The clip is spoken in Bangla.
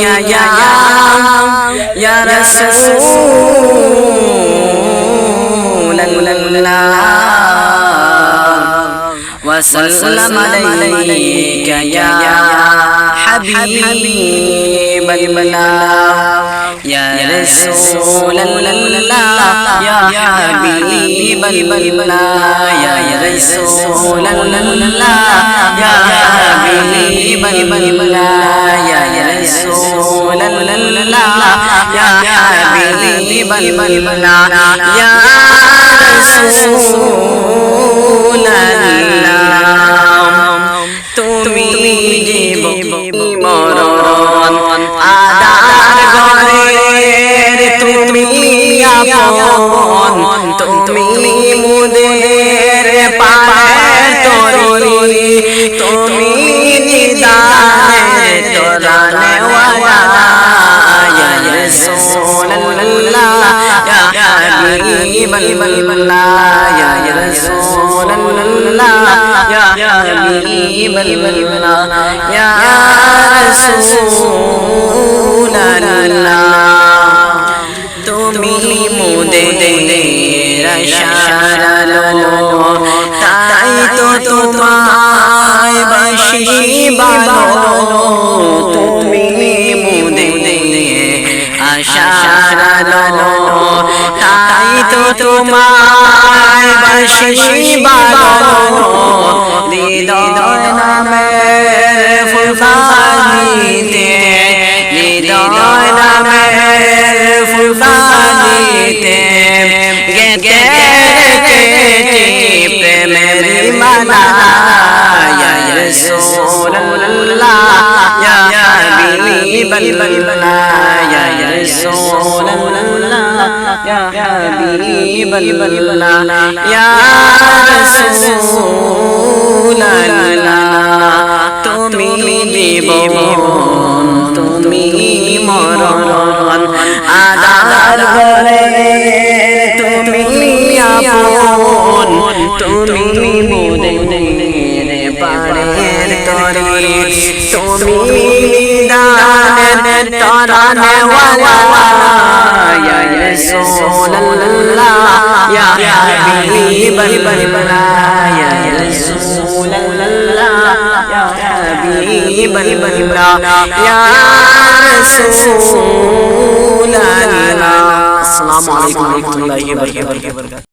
يا يا يا رسول الله وسلم عليك يا حبيب الله يا رسول الله يا حبيب الله يا رسول الله তুমি মরণ আদার ঘরের তুমি আপন তুমি মুদের পায়ের তরি তুমি হাবিবাল্লাহ ইয়া রাসূলুল্লাহ ইয়া হাবিবাল্লাহ ইয়া রাসূলুল্লাহ তুমি মুদের আশারালো তাই তো তোমায় বাসি বালো তুমি মুদের আশারালো তো তোমায় বাসি বালো হৃদয় নামের ফুলবানিতে হৃদয় নামের ফুলবানিতে গেতে গেতে প্রেমের ইয়া রাসূলুল্লাহ ইয়া রাসূলুল্লাহ ইয়া হাবিবাল্লাহ ইয়া রাসূলুল্লাহ তুমি জীবন তুমি মরণ আদার ঘরে তুমি আপন তুমি মোদের পাড়ের তরে তুমি নিদানের তরানে ওয়ালা ইয়া রাসূলুল্লাহ ইয়া হাবিবাল্লাহ ইয়া রাসূলুল্লাহ ইয়া হাবিবাল্লাহ ইয়া রাসূলুল্লাহ আসসালামু আলাইকুম ওয়া রাহমাতুল্লাহি ওয়া বারাকাতুহু